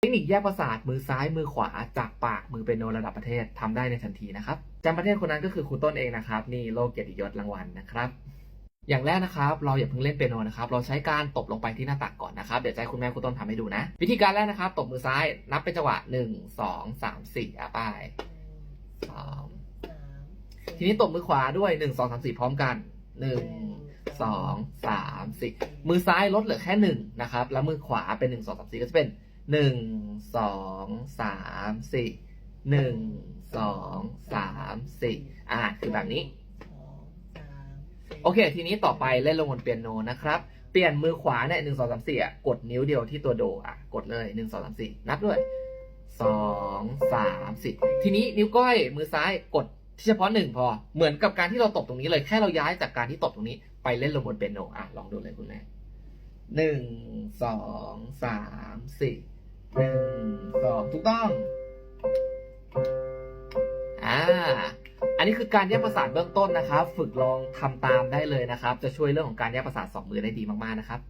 เทคนิคแยกประสาทมือซ้ายมือขวาจากปากมือเป็นโนระดับประเทศทำได้ในทันทีนะครับจำประเทศคนนั้นก็คือครูต้นเองนะครับ นี่โลกเกียรติยศรางวัลนะครับ อย่างแรกนะครับ เราอย่าเพิ่งเล่นเปียโนนะครับ เราใช้การตบลงไปที่หน้าตักก่อนนะครับ เดี๋ยวจะให้คุณแม่ครูต้นทำให้ดูนะ วิธีการแรกนะครับ ตบมือซ้ายนับเป็นจังหวะหนึ่งสองสามสี่อะไปสามทีนี้ตบมือขวาด้วยหนึ่งสองสามสี่พร้อมกันหนึ่งสองสามสี่มือซ้ายลดเหลือแค่หนึ่งนะครับแล้วมือขวาเป็นหนึ่งสองสามสี่ก็จะเป็น หนึ่งสองสามสี่หนึ่งสองสามสี่อะคือแบบนี้ โอเค ทีนี้ต่อไปเล่นลงบนเปียโนนะครับ เปลี่ยนมือขวาเนี่ยหนึ่งสองสามสี่อะกดนิ้วเดียวที่ตัวโดอะกดเลยหนึ่งสองสามสี่นับด้วยสองสามสี่ทีนี้นิ้วก้อยมือซ้ายกดที่เฉพาะหนึ่งพอเหมือนกับการที่เราตบตรงนี้เลยแค่เราย้ายจากการที่ตบตรงนี้ ไปเล่นลงบนเปียโนอะลองดูเลยคุณแม่หนึ่งสองสามสี่ หนึ่งสองถูกต้อง อ่า อันนี้คือการแยกประสาทเบื้องต้นนะครับ ฝึกลองทำตามได้เลยนะครับ จะช่วยเรื่องของการแยกประสาทสองมือได้ดีมากๆนะครับ